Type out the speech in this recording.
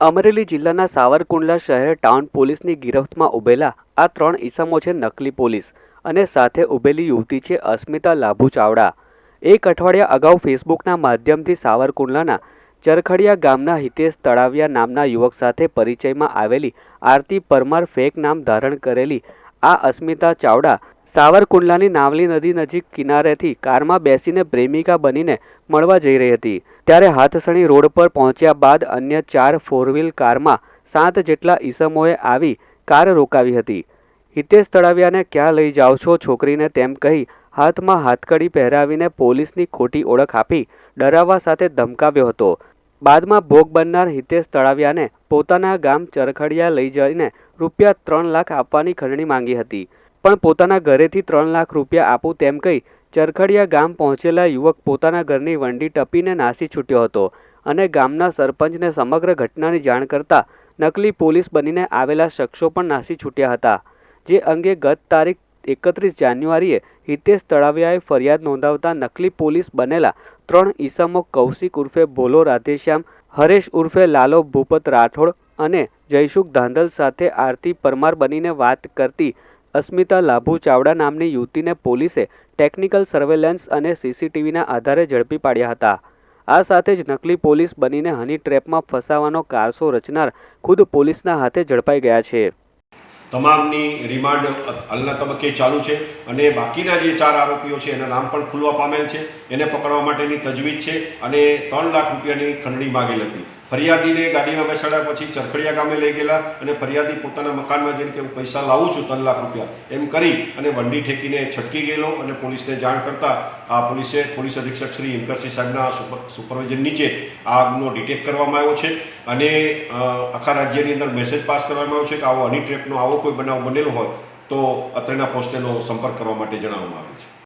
અમરેલી જિલ્લાના સાવરકુંડલા શહેર ટાઉન પોલીસની ગિરફ્તમાં ઉભેલા આ ત્રણ ઈસમો છે નકલી પોલીસ અને સાથે ઉભેલી યુવતી છે અસ્મિતા લાભુ ચાવડા. એક અઠવાડિયા અગાઉ ફેસબુકના માધ્યમથી સાવરકુંડલાના ચરખડિયા ગામના હિતેશ તળાવિયા નામના યુવક સાથે પરિચયમાં આવેલી આરતી પરમાર ફેક નામ ધારણ કરેલી આ અસ્મિતા ચાવડા સાવરકુંડલાની નાવલી નદી નજીક કિનારેથી કારમાં બેસીને પ્રેમિકા બનીને મળવા જઈ રહી હતી. ત્યારે હાથસણી રોડ પર પહોંચ્યા બાદ અન્ય ચાર ફોર વ્હીલ કારમાં સાત જેટલા ઈસમોએ આવી કાર રોકાવી હતી. હિતેશ તળાવિયાને ક્યાં લઈ જાઓ છો છોકરીને તેમ કહી હાથમાં હાથકડી પહેરાવીને પોલીસની ખોટી ઓળખ આપી ડરાવવા સાથે ધમકાવ્યો હતો. બાદમાં ભોગ બનનાર હિતેશ તળાવિયાને પોતાના ગામ ચરખડિયા લઈ જઈને રૂપિયા ત્રણ લાખ આપવાની ખંડણી માંગી હતી. પણ પોતાના ઘરેથી ત્રણ લાખ રૂપિયા આપું તેમ કહી ચરખડિયા ગામ પહોંચેલા યુવક પોતાના ઘરની વંડી ટપીને નાસી છૂટ્યો હતો અને ગામના સરપંચને સમગ્ર ઘટનાની જાણ કરતા નકલી પોલીસ બનીને આવેલા શખ્સો પણ નાસી છૂટ્યા હતા, જે અંગે ગત તારીખ એકત્રીસ જાન્યુઆરીએ હિતેશ તળાવિયાએ ફરિયાદ નોંધાવતા નકલી પોલીસ બનેલા ત્રણ ઈસમો કૌશિક ઉર્ફે ભોલો રાધેશ્યામ, હરેશ ઉર્ફે લાલો ભૂપત રાઠોડ અને જયસુખ ધાંધલ સાથે આરતી પરમાર બનીને વાત કરતી અસ્મિતા લાભુ ચાવડા નામની યુવતીને પોલીસે ટેકનિકલ સર્વેલન્સ અને સીસીટીવીના આધારે ઝડપી પાડ્યા હતા. આ સાથે જ નકલી પોલીસ બનીને હની ટ્રેપમાં ફસાવાનો કારસો રચનાર ખુદ પોલીસના હાથે ઝડપાઈ ગયા છે. તમામની રિમાન્ડ હાલના તબક્કે ચાલુ છે અને બાકીના જે ચાર આરોપીઓ છે એના નામ પણ ખુલવા પામેલ છે. એને પકડવા માટેની તજવીજ છે અને ત્રણ લાખ રૂપિયાની ખંડણી માગેલ હતી. ફરિયાદીને ગાડીમાં બેસાડ્યા પછી ચરખડિયા ગામે લઈ ગયેલા અને ફરિયાદી પોતાના મકાનમાં જઈને કે હું પૈસા લાવું છું ત્રણ લાખ રૂપિયા એમ કરી અને વંડી ઠેકીને છટકી ગયેલો અને પોલીસને જાણ કરતા આ પોલીસે પોલીસ અધિક્ષક શ્રી હિમકરસિંહ સાહેબના સુપર, સુપરવિઝન નીચે આ ગુનો ડિટેક્ટ કરવામાં આવ્યો છે અને આખા રાજ્યની અંદર મેસેજ પાસ કરવામાં આવ્યો છે કે આવો હની ટ્રેપનો આવો કોઈ બનાવ બનેલો હોય તો અત્રેના પોસ્ટેનો સંપર્ક કરવા માટે જણાવવામાં આવે છે.